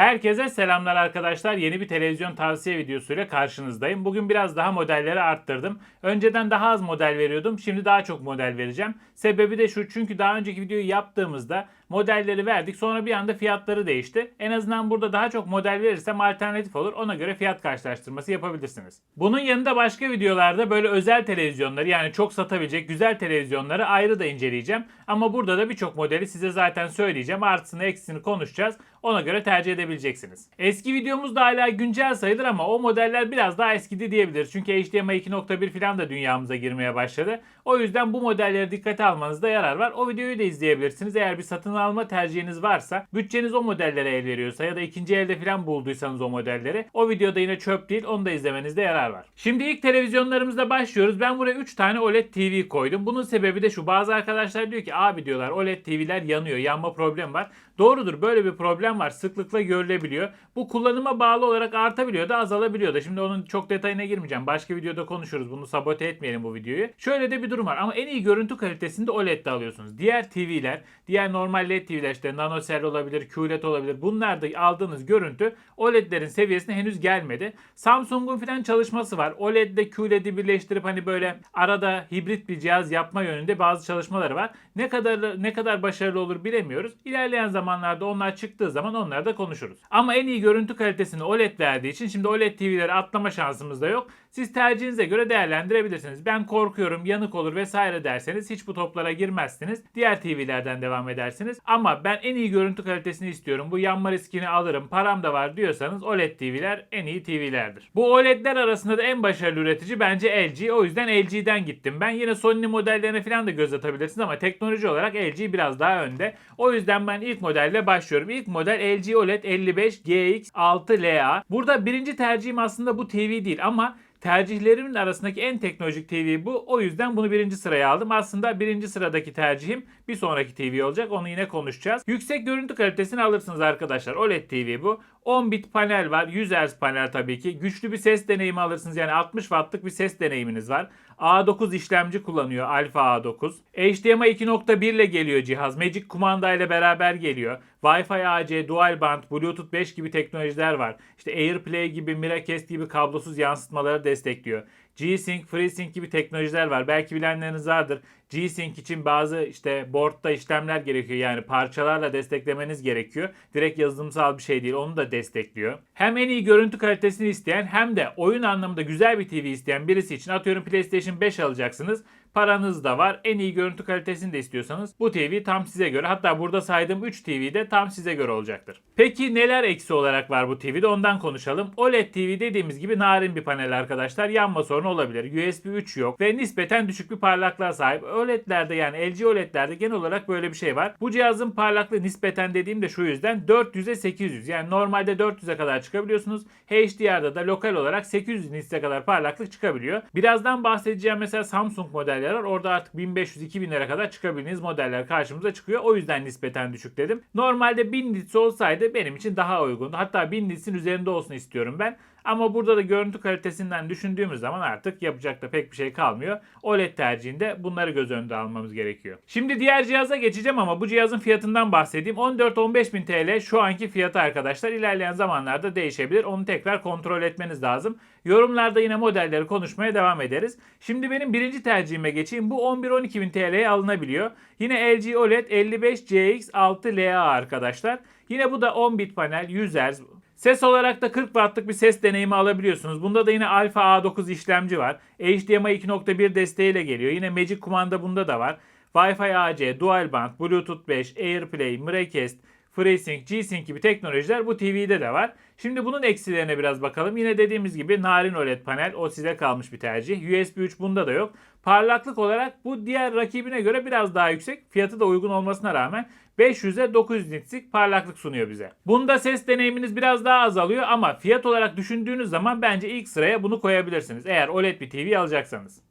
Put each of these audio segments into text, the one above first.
Herkese selamlar arkadaşlar. Yeni bir televizyon tavsiye videosuyla karşınızdayım. Bugün biraz daha modelleri arttırdım. Önceden daha az model veriyordum. Şimdi daha çok model vereceğim. Sebebi de şu çünkü daha önceki videoyu yaptığımızda modelleri verdik. Sonra bir anda fiyatları değişti. En azından burada daha çok model verirsem alternatif olur. Ona göre fiyat karşılaştırması yapabilirsiniz. Bunun yanında başka videolarda böyle özel televizyonları yani çok satabilecek güzel televizyonları ayrı da inceleyeceğim. Ama burada da birçok modeli size zaten söyleyeceğim. Artısını eksisini konuşacağız. Ona göre tercih edebileceksiniz. Eski videomuz da hala güncel sayılır ama o modeller biraz daha eskidi diyebilir. Çünkü HDMI 2.1 falan da dünyamıza girmeye başladı. O yüzden bu modelleri dikkate almanızda yarar var. O videoyu da izleyebilirsiniz. Eğer bir satın alma tercihiniz varsa, bütçeniz o modellere el veriyorsa ya da ikinci elde falan bulduysanız o modelleri o videoda yine çöp değil onu da izlemenizde yarar var. Şimdi ilk televizyonlarımızla başlıyoruz. Ben buraya 3 tane OLED TV koydum. Bunun sebebi de şu. Bazı arkadaşlar diyor ki abi diyorlar OLED TV'ler yanıyor. Yanma problemi var. Doğrudur böyle bir problem var. Sıklıkla görülebiliyor. Bu kullanıma bağlı olarak artabiliyor da azalabiliyor da. Şimdi onun çok detayına girmeyeceğim. Başka videoda konuşuruz. Bunu sabote etmeyelim bu videoyu. Şöyle de bir durum var. Ama en iyi görüntü kalitesinde OLED'de alıyorsunuz. Diğer TV'ler, diğer normal LED TV'ler işte NanoCell olabilir, QLED olabilir. Bunlarda aldığınız görüntü OLED'lerin seviyesine henüz gelmedi. Samsung'un filan çalışması var. OLED ile QLED'i birleştirip hani böyle arada hibrit bir cihaz yapma yönünde bazı çalışmaları var. Ne kadar ne kadar başarılı olur bilemiyoruz. İlerleyen zamanlarda onlar çıktığı zaman onları da konuşuruz. Ama en iyi görüntü kalitesini OLED verdiği için şimdi OLED TV'leri atlama şansımız da yok. Siz tercihinize göre değerlendirebilirsiniz. Ben korkuyorum, yanık olur vesaire derseniz hiç bu toplara girmezsiniz. Diğer TV'lerden devam edersiniz. Ama ben en iyi görüntü kalitesini istiyorum. Bu yanma riskini alırım. Param da var diyorsanız OLED TV'ler en iyi TV'lerdir. Bu OLED'ler arasında da en başarılı üretici bence LG. O yüzden LG'den gittim. Ben yine Sony modellerine falan da göz atabilirsiniz ama teknoloji olarak LG biraz daha önde. O yüzden ben ilk modelle başlıyorum. İlk model LG OLED 55 GX6LA. Burada birinci tercihim aslında bu TV değil ama tercihlerimin arasındaki en teknolojik TV bu. O yüzden bunu birinci sıraya aldım. Aslında birinci sıradaki tercihim bir sonraki TV olacak. Onu yine konuşacağız. Yüksek görüntü kalitesini alırsınız arkadaşlar. OLED TV bu. 10 bit panel var. 100 Hz panel tabii ki. Güçlü bir ses deneyimi alırsınız. Yani 60 wattlık bir ses deneyiminiz var. A9 işlemci kullanıyor. Alpha A9. HDMI 2.1 ile geliyor cihaz. Magic kumanda ile beraber geliyor. Wi-Fi AC, Dual Band, Bluetooth 5 gibi teknolojiler var. İşte AirPlay gibi, Miracast gibi kablosuz yansıtmaları destekliyor. G-Sync, FreeSync gibi teknolojiler var. Belki bilenleriniz vardır. G-Sync için bazı işte boardta işlemler gerekiyor. Yani parçalarla desteklemeniz gerekiyor. Direkt yazılımsal bir şey değil. Onu da destekliyor. Hem en iyi görüntü kalitesini isteyen hem de oyun anlamında güzel bir TV isteyen birisi için atıyorum PlayStation 5 alacaksınız. Paranız da var. En iyi görüntü kalitesini de istiyorsanız bu TV tam size göre. Hatta burada saydığım 3 TV de tam size göre olacaktır. Peki neler eksi olarak var bu TV'de ondan konuşalım. OLED TV dediğimiz gibi narin bir panel arkadaşlar. Yanma sorunu olabilir. USB 3 yok ve nispeten düşük bir parlaklığa sahip. OLED'lerde yani LG OLED'lerde genel olarak böyle bir şey var. Bu cihazın parlaklığı nispeten dediğim de şu yüzden 400'e 800. Yani normalde 400'e kadar çıkabiliyorsunuz. HDR'da da lokal olarak 800 nits'e kadar parlaklık çıkabiliyor. Birazdan bahsedeceğim mesela Samsung modeller var. Orada artık 1500-2000'lere kadar çıkabildiğiniz modeller karşımıza çıkıyor. O yüzden nispeten düşük dedim. Normalde 1000 nits olsaydı benim için daha uygundu. Hatta 1000 nits'in üzerinde olsun istiyorum ben. Ama burada da görüntü kalitesinden düşündüğümüz zaman artık yapacak da pek bir şey kalmıyor. OLED tercihinde bunları göz önünde almamız gerekiyor. Şimdi diğer cihaza geçeceğim ama bu cihazın fiyatından bahsedeyim. 14-15 bin TL şu anki fiyatı arkadaşlar. İlerleyen zamanlarda değişebilir. Onu tekrar kontrol etmeniz lazım. Yorumlarda yine modelleri konuşmaya devam ederiz. Şimdi benim birinci tercihime geçeyim. Bu 11-12 bin TL'ye alınabiliyor. Yine LG OLED 55CX6LA arkadaşlar. Yine bu da 10 bit panel 100 Hz Ses olarak da 40 wattlık bir ses deneyimi alabiliyorsunuz. Bunda da yine Alpha A9 işlemci var. HDMI 2.1 desteğiyle geliyor. Yine Magic kumanda bunda da var. Wi-Fi AC, Dual Band, Bluetooth 5, AirPlay, Miracast, FreeSync, G-Sync gibi teknolojiler bu TV'de de var. Şimdi bunun eksilerine biraz bakalım. Yine dediğimiz gibi narin OLED panel o size kalmış bir tercih. USB 3 bunda da yok. Parlaklık olarak bu diğer rakibine göre biraz daha yüksek. Fiyatı da uygun olmasına rağmen 500'e 900 nitslik parlaklık sunuyor bize. Bunda ses deneyiminiz biraz daha azalıyor ama fiyat olarak düşündüğünüz zaman bence ilk sıraya bunu koyabilirsiniz. Eğer OLED bir TV alacaksanız.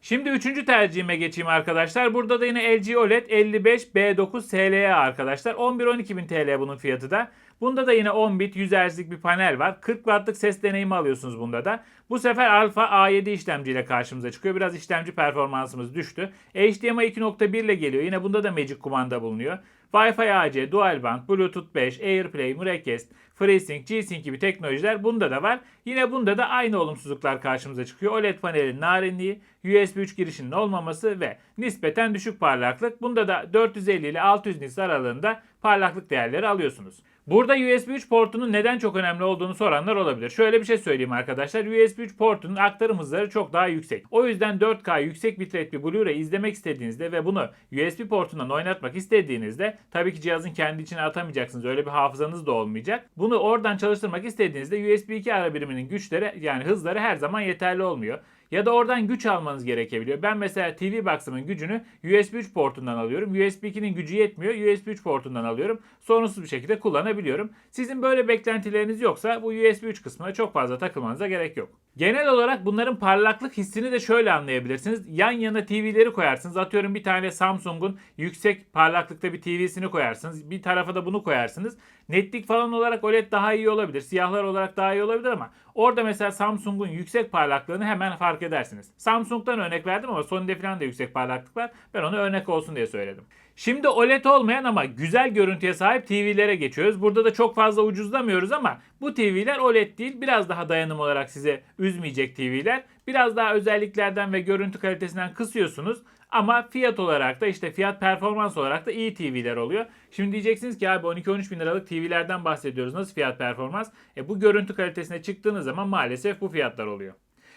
Şimdi üçüncü tercihime geçeyim arkadaşlar. Burada da yine LG OLED 55B9 SLA arkadaşlar. 11-12 bin TL bunun fiyatı da. Bunda da yine 10 bit 100 Hz'lik bir panel var. 40 wattlık ses deneyimi alıyorsunuz bunda da. Bu sefer Alpha A7 işlemciyle karşımıza çıkıyor. Biraz işlemci performansımız düştü. HDMI 2.1 ile geliyor. Yine bunda da Magic kumanda bulunuyor. Wi-Fi AC, Dual Band, Bluetooth 5, AirPlay, Miracast, FreeSync, G-Sync gibi teknolojiler bunda da var. Yine bunda da aynı olumsuzluklar karşımıza çıkıyor. OLED panelin narinliği, USB 3 girişinin olmaması ve nispeten düşük parlaklık. Bunda da 450 ile 600 nits aralığında parlaklık değerleri alıyorsunuz. Burada USB 3 portunun neden çok önemli olduğunu soranlar olabilir. Şöyle bir şey söyleyeyim arkadaşlar. USB 3 portunun aktarım hızları çok daha yüksek. O yüzden 4K yüksek bitrate bir Blu-ray izlemek istediğinizde ve bunu USB portundan oynatmak istediğinizde tabii ki cihazın kendi içine atamayacaksınız. Öyle bir hafızanız da olmayacak. Bunu oradan çalıştırmak istediğinizde USB 2 ara biriminin güçleri yani hızları her zaman yeterli olmuyor. Ya da oradan güç almanız gerekebiliyor. Ben mesela TV Box'ımın gücünü USB 3 portundan alıyorum. USB 2'nin gücü yetmiyor. USB 3 portundan alıyorum. Sorunsuz bir şekilde kullanabiliyorum. Sizin böyle beklentileriniz yoksa bu USB 3 kısmına çok fazla takılmanıza gerek yok. Genel olarak bunların parlaklık hissini de şöyle anlayabilirsiniz. Yan yana TV'leri koyarsınız. Atıyorum bir tane Samsung'un yüksek parlaklıkta bir TV'sini koyarsınız. Bir tarafa da bunu koyarsınız. Netlik falan olarak OLED daha iyi olabilir. Siyahlar olarak daha iyi olabilir ama orada mesela Samsung'un yüksek parlaklığını hemen fark edersiniz. Samsung'dan örnek verdim ama Sony'de falan da yüksek parlaklık var. Ben onu örnek olsun diye söyledim. Şimdi OLED olmayan ama güzel görüntüye sahip TV'lere geçiyoruz. Burada da çok fazla ucuzlamıyoruz ama bu TV'ler OLED değil biraz daha dayanım olarak size üzmeyecek TV'ler. Biraz daha özelliklerden ve görüntü kalitesinden kısıyorsunuz. Ama fiyat olarak da işte fiyat performans olarak da iyi TV'ler oluyor. Şimdi diyeceksiniz ki abi 12-13 bin liralık TV'lerden bahsediyoruz. Nasıl fiyat performans? E bu görüntü kalitesine çıktığınız zaman maalesef bu fiyatlar oluyor.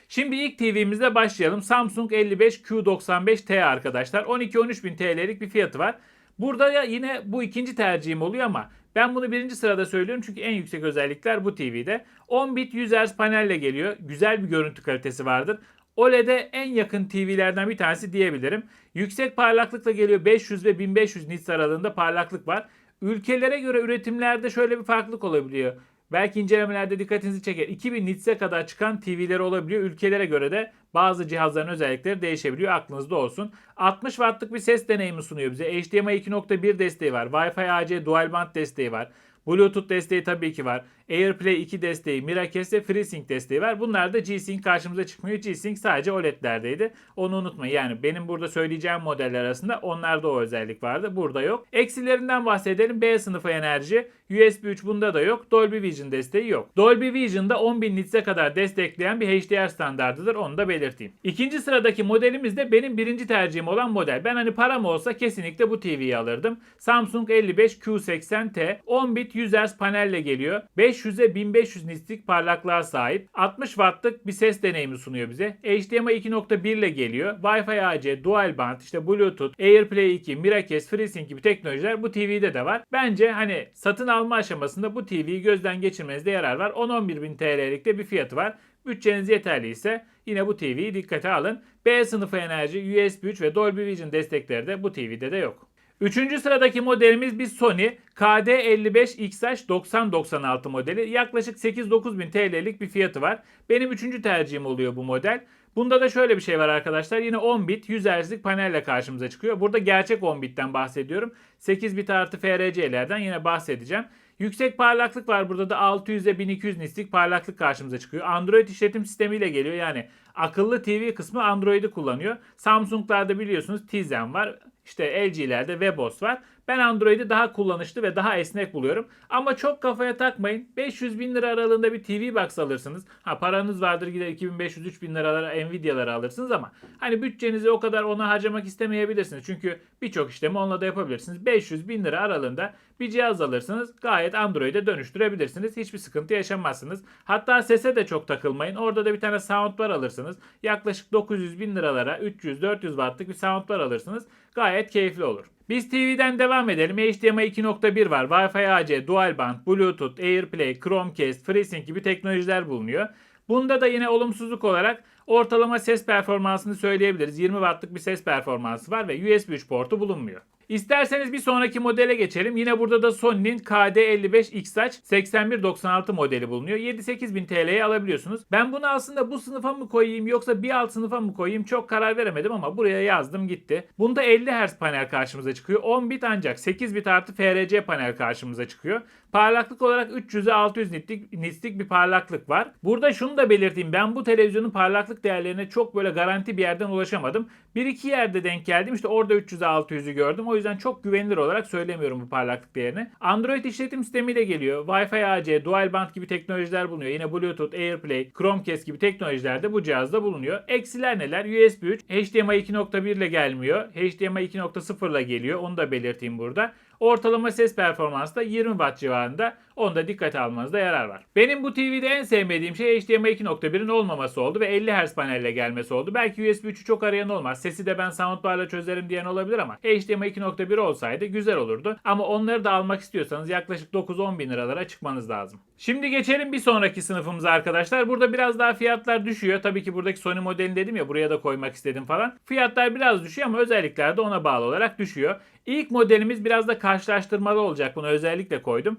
Şimdi ilk TV'mizle başlayalım. Samsung 55Q95T arkadaşlar. 12-13 bin TL'lik bir fiyatı var. Burada ya yine bu ikinci tercihim oluyor ama ben bunu birinci sırada söylüyorum çünkü en yüksek özellikler bu TV'de. 10 bit 100 Hz panelle geliyor. Güzel bir görüntü kalitesi vardır. OLED'e en yakın TV'lerden bir tanesi diyebilirim. Yüksek parlaklıkla geliyor 500 ve 1500 nits aralığında parlaklık var. Ülkelere göre üretimlerde şöyle bir farklılık olabiliyor. Belki incelemelerde dikkatinizi çeker. 2000 nits'e kadar çıkan TV'leri olabiliyor. Ülkelere göre de bazı cihazların özellikleri değişebiliyor. Aklınızda olsun. 60 wattlık bir ses deneyimi sunuyor bize. HDMI 2.1 desteği var. Wi-Fi AC dual band desteği var. Bluetooth desteği tabii ki var. AirPlay 2 desteği, Miracast ve FreeSync desteği var. Bunlar da G-Sync karşımıza çıkmıyor. G-Sync sadece OLED'lerdeydi. Onu unutmayın. Yani benim burada söyleyeceğim modeller arasında onlarda o özellik vardı. Burada yok. Eksilerinden bahsedelim. B sınıfı enerji. USB 3 bunda da yok. Dolby Vision desteği yok. Dolby Vision'da 10.000 nits'e kadar destekleyen bir HDR standartıdır. Onu da belirteyim. İkinci sıradaki modelimiz de benim birinci tercihim olan model. Ben hani param olsa kesinlikle bu TV'yi alırdım. Samsung 55Q80T 10 bit 100 Hz panelle geliyor. 500'e 1500 nitslik parlaklığa sahip. 60 wattlık bir ses deneyimi sunuyor bize. HDMI 2.1 ile geliyor. Wi-Fi AC, Dual Band, işte Bluetooth, AirPlay 2, Miracast, FreeSync gibi teknolojiler bu TV'de de var. Bence hani satın alma aşamasında bu TV'yi gözden geçirmenizde yarar var. 10-11 bin TL'lik de bir fiyatı var. Bütçeniz yeterliyse yine bu TV'yi dikkate alın. B sınıfı enerji, USB 3 ve Dolby Vision destekleri de bu TV'de de yok. Üçüncü sıradaki modelimiz bir Sony KD55XH 9096 modeli. Yaklaşık 8-9 bin TL'lik bir fiyatı var. Benim üçüncü tercihim oluyor bu model. Bunda da şöyle bir şey var arkadaşlar. Yine 10 bit 100 Hz'lik panelle karşımıza çıkıyor. Burada gerçek 10 bitten bahsediyorum. 8 bit artı FRC'lerden yine bahsedeceğim. Yüksek parlaklık var. Burada da 600 ile 1200 nitslik parlaklık karşımıza çıkıyor. Android işletim sistemiyle geliyor. Yani akıllı TV kısmı Android'i kullanıyor. Samsung'larda biliyorsunuz Tizen var. İşte LG'lerde WebOS var. Ben Android'i daha kullanışlı ve daha esnek buluyorum. Ama çok kafaya takmayın. 500 bin lira aralığında bir TV Box alırsınız. Ha paranız vardır gider 2500-3000 bin liralara Nvidia'ları alırsınız ama hani bütçenizi o kadar ona harcamak istemeyebilirsiniz. Çünkü birçok işlemi onunla da yapabilirsiniz. 500 bin lira aralığında bir cihaz alırsınız. Gayet Android'e dönüştürebilirsiniz. Hiçbir sıkıntı yaşamazsınız. Hatta sese de çok takılmayın. Orada da bir tane soundbar alırsınız. Yaklaşık 900 bin liralara 300-400 wattlık bir soundbar alırsınız. Gayet keyifli olur. Biz TV'den devam edelim. HDMI 2.1 var. Wi-Fi AC, Dual Band, Bluetooth, AirPlay, Chromecast, FreeSync gibi teknolojiler bulunuyor. Bunda da yine olumsuzluk olarak ortalama ses performansını söyleyebiliriz. 20 wattlık bir ses performansı var ve USB 3 portu bulunmuyor. İsterseniz bir sonraki modele geçelim. Yine burada da Sony'nin KD55XH 8196 modeli bulunuyor. 7-8 bin TL'ye alabiliyorsunuz. Ben bunu aslında bu sınıfa mı koyayım yoksa bir alt sınıfa mı koyayım çok karar veremedim ama buraya yazdım gitti. Bunda 50 Hz panel karşımıza çıkıyor. 10 bit ancak 8 bit artı FRC panel karşımıza çıkıyor. Parlaklık olarak 300'e 600 nitlik, nitlik bir parlaklık var. Burada şunu da belirteyim. Ben bu televizyonun parlaklık değerlerine çok böyle garanti bir yerden ulaşamadım. Bir iki yerde denk geldim. İşte orada 300'e 600'ü gördüm. O yüzden çok güvenilir olarak söylemiyorum bu parlaklık değerini. Android işletim sistemiyle geliyor. Wi-Fi AC, Dual Band gibi teknolojiler bulunuyor. Yine Bluetooth, AirPlay, Chromecast gibi teknolojiler de bu cihazda bulunuyor. Eksiler neler? USB 3, HDMI 2.1 ile gelmiyor. HDMI 2.0 ile geliyor. Onu da belirteyim burada. Ortalama ses performansı da 20 Watt civarında. Onu da dikkate almanızda yarar var. Benim bu TV'de en sevmediğim şey HDMI 2.1'in olmaması oldu ve 50 Hz panelle gelmesi oldu. Belki USB 3'ü çok arayan olmaz. Sesi de ben soundbar'la çözerim diyen olabilir ama HDMI 2.1 olsaydı güzel olurdu. Ama onları da almak istiyorsanız yaklaşık 9-10 bin liralara çıkmanız lazım. Şimdi geçelim bir sonraki sınıfımıza arkadaşlar. Burada biraz daha fiyatlar düşüyor. Tabii ki buradaki Sony modelini dedim ya buraya da koymak istedim falan. Fiyatlar biraz düşüyor ama özellikler de ona bağlı olarak düşüyor. İlk modelimiz biraz da karşılaştırmalı olacak. Bunu özellikle koydum.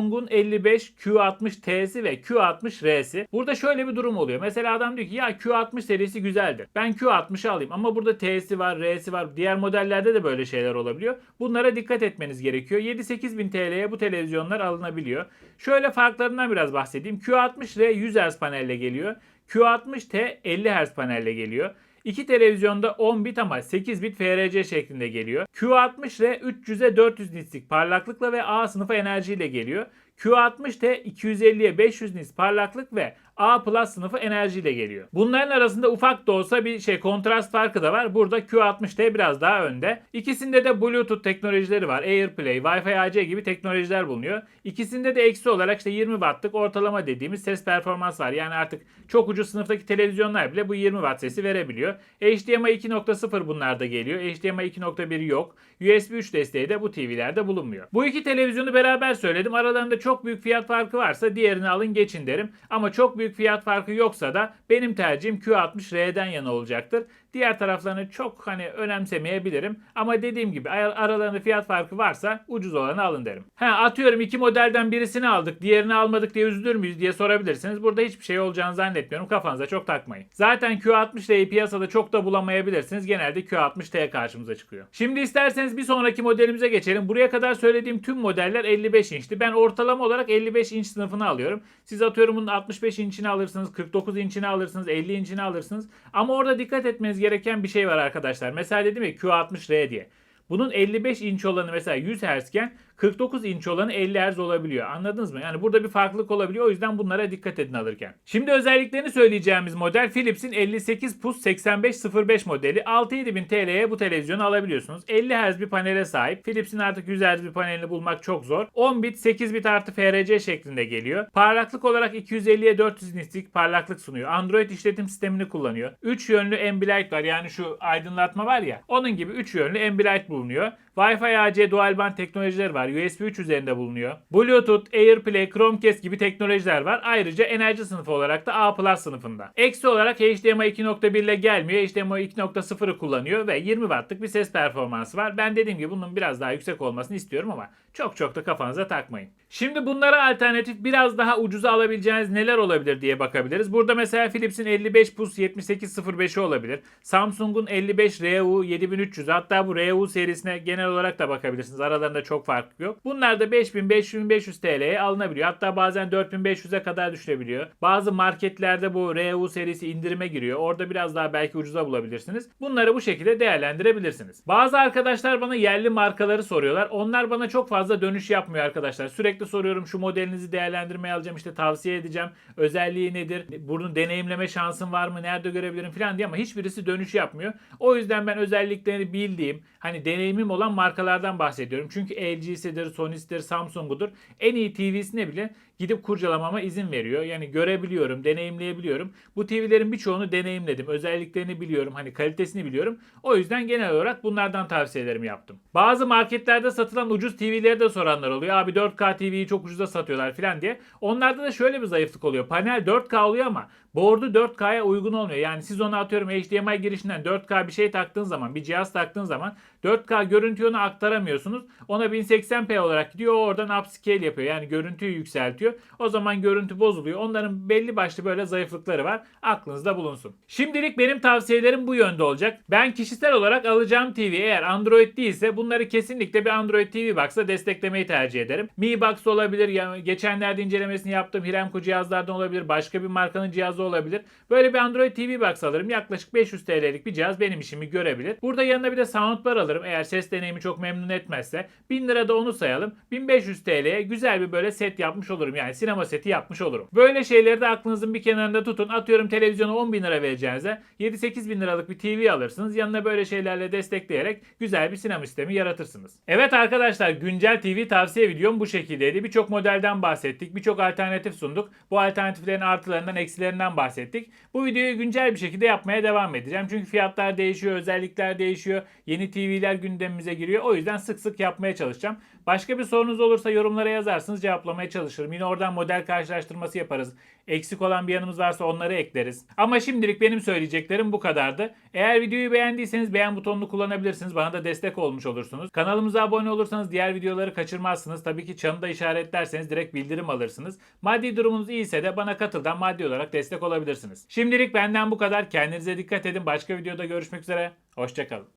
Samsung'un 55 Q60T'si ve Q60R'si. Burada şöyle bir durum oluyor. Mesela adam diyor ki ya Q60 serisi güzeldir. Ben Q60'ı alayım ama burada T'si var, R'si var. Diğer modellerde de böyle şeyler olabiliyor. Bunlara dikkat etmeniz gerekiyor. 7-8 bin TL'ye bu televizyonlar alınabiliyor. Şöyle farklarından biraz bahsedeyim. Q60R 100 Hz panelle geliyor. Q60T 50 Hz panelle geliyor. İki televizyonda 10 bit ama 8 bit FRC şeklinde geliyor. Q60R 300'e 400 nitslik parlaklıkla ve A sınıfı enerjiyle geliyor. Q60T 250'ye 500 nits parlaklık ve A Plus sınıfı enerjiyle geliyor. Bunların arasında ufak da olsa bir şey kontrast farkı da var. Burada Q60T biraz daha önde. İkisinde de Bluetooth teknolojileri var. AirPlay, Wi-Fi AC gibi teknolojiler bulunuyor. İkisinde de eksi olarak işte 20 wattlık ortalama dediğimiz ses performans var. Yani artık çok ucuz sınıftaki televizyonlar bile bu 20 watt sesi verebiliyor. HDMI 2.0 bunlarda geliyor. HDMI 2.1 yok. USB 3 desteği de bu TV'lerde bulunmuyor. Bu iki televizyonu beraber söyledim. Aralarında çok büyük fiyat farkı varsa diğerini alın geçin derim. Ama çok büyük fiyat farkı yoksa da benim tercihim Q60R'den yana olacaktır. Diğer taraflarını çok hani önemsemeyebilirim. Ama dediğim gibi ar- aralarında fiyat farkı varsa ucuz olanı alın derim. Ha atıyorum iki modelden birisini aldık diğerini almadık diye üzülür müyüz diye sorabilirsiniz. Burada hiçbir şey olacağını zannetmiyorum. Kafanıza çok takmayın. Zaten Q60R'yi piyasada çok da bulamayabilirsiniz. Genelde Q60T karşımıza çıkıyor. Şimdi isterseniz bir sonraki modelimize geçelim. Buraya kadar söylediğim tüm modeller 55 inçti. Ben ortalama olarak 55 inç sınıfını alıyorum. Siz atıyorum bunun 65 inçini alırsınız, 49 inçini alırsınız, 50 inçini alırsınız. Ama orada dikkat etmeniz gereken bir şey var arkadaşlar. Mesela dedim ya Q60R diye. Bunun 55 inç olanı mesela 100 Hz 49 inç olanı 50 Hz olabiliyor. Anladınız mı? Yani burada bir farklılık olabiliyor. O yüzden bunlara dikkat edin alırken. Şimdi özelliklerini söyleyeceğimiz model Philips'in 58 PUS 8505 modeli. 6-7 bin TL'ye bu televizyonu alabiliyorsunuz. 50 Hz bir panele sahip. Philips'in artık 100 Hz bir panelini bulmak çok zor. 10 bit 8 bit artı FRC şeklinde geliyor. Parlaklık olarak 250'ye 400 nitlik parlaklık sunuyor. Android işletim sistemini kullanıyor. 3 yönlü Ambilight var. Yani şu aydınlatma var ya. Onun gibi 3 yönlü Ambilight bulunuyor. Wi-Fi AC dual band teknolojileri var. USB 3 üzerinde bulunuyor. Bluetooth, AirPlay, Chromecast gibi teknolojiler var. Ayrıca enerji sınıfı olarak da A sınıfında. Eksi olarak HDMI 2.1 ile gelmiyor. HDMI 2.0'ı kullanıyor ve 20 wattlık bir ses performansı var. Ben dediğim gibi bunun biraz daha yüksek olmasını istiyorum ama çok çok da kafanıza takmayın. Şimdi bunlara alternatif biraz daha ucuza alabileceğiniz neler olabilir diye bakabiliriz. Burada mesela Philips'in 55 PUS 7805'i olabilir. Samsung'un 55 RU 7300 hatta bu RU serisine genel olarak da bakabilirsiniz. Aralarında çok fark yok. Bunlar da 5000-5500 TL'ye alınabiliyor. Hatta bazen 4500'e kadar düşebiliyor. Bazı marketlerde bu RU serisi indirime giriyor. Orada biraz daha belki ucuza bulabilirsiniz. Bunları bu şekilde değerlendirebilirsiniz. Bazı arkadaşlar bana yerli markaları soruyorlar. Onlar bana çok fazla dönüş yapmıyor arkadaşlar. Sürekli soruyorum şu modelinizi değerlendirmeye alacağım işte tavsiye edeceğim. Özelliği nedir? Bunu deneyimleme şansım var mı? Nerede görebilirim falan diye ama hiçbirisi dönüş yapmıyor. O yüzden ben özelliklerini bildiğim hani deneyimim olan markalardan bahsediyorum. Çünkü LG'sidir, Sony'sidir, Samsung'udur. En iyi TV'sine bile gidip kurcalamama izin veriyor. Yani görebiliyorum, deneyimleyebiliyorum. Bu TV'lerin birçoğunu deneyimledim. Özelliklerini biliyorum, hani kalitesini biliyorum. O yüzden genel olarak bunlardan tavsiyelerimi yaptım. Bazı marketlerde satılan ucuz TV'leri de soranlar oluyor. Abi 4K TV'yi çok ucuza satıyorlar falan diye. Onlarda da şöyle bir zayıflık oluyor. Panel 4K oluyor ama board'u 4K'ya uygun olmuyor. Yani siz ona atıyorum HDMI girişinden 4K bir şey taktığın zaman, bir cihaz taktığın zaman 4K görüntüyü aktaramıyorsunuz. Ona 1080p olarak gidiyor. Oradan upscale yapıyor. Yani görüntüyü yükseltiyor. O zaman görüntü bozuluyor. Onların belli başlı böyle zayıflıkları var. Aklınızda bulunsun. Şimdilik benim tavsiyelerim bu yönde olacak. Ben kişisel olarak alacağım TV eğer Android değilse bunları kesinlikle bir Android TV Box'la desteklemeyi tercih ederim. Mi Box olabilir. Geçenlerde incelemesini yaptığım Hiramco cihazlardan olabilir. Başka bir markanın cihazı olabilir. Böyle bir Android TV Box alırım. Yaklaşık 500 TL'lik bir cihaz benim işimi görebilir. Burada yanına bir de soundbar alırım. Eğer ses deneyimi çok memnun etmezse 1000 lira da onu sayalım. 1500 TL'ye güzel bir böyle set yapmış olurum. Yani sinema seti yapmış olurum. Böyle şeyleri de aklınızın bir kenarında tutun. Atıyorum televizyona 10 bin lira vereceğinize 7-8 bin liralık bir TV alırsınız. Yanına böyle şeylerle destekleyerek güzel bir sinema sistemi yaratırsınız. Evet arkadaşlar güncel TV tavsiye videom bu şekildeydi. Birçok modelden bahsettik. Birçok alternatif sunduk. Bu alternatiflerin artılarından eksilerinden bahsettik. Bu videoyu güncel bir şekilde yapmaya devam edeceğim. Çünkü fiyatlar değişiyor, özellikler değişiyor. Yeni TV'ler gündemimize giriyor. O yüzden sık sık yapmaya çalışacağım. Başka bir sorunuz olursa yorumlara yazarsınız cevaplamaya çalışırım. Yine oradan model karşılaştırması yaparız. Eksik olan bir yanımız varsa onları ekleriz. Ama şimdilik benim söyleyeceklerim bu kadardı. Eğer videoyu beğendiyseniz beğen butonunu kullanabilirsiniz. Bana da destek olmuş olursunuz. Kanalımıza abone olursanız diğer videoları kaçırmazsınız. Tabii ki çanı da işaretlerseniz direkt bildirim alırsınız. Maddi durumunuz iyiyse de bana katıldan maddi olarak destek olabilirsiniz. Şimdilik benden bu kadar. Kendinize dikkat edin. Başka videoda görüşmek üzere. Hoşçakalın.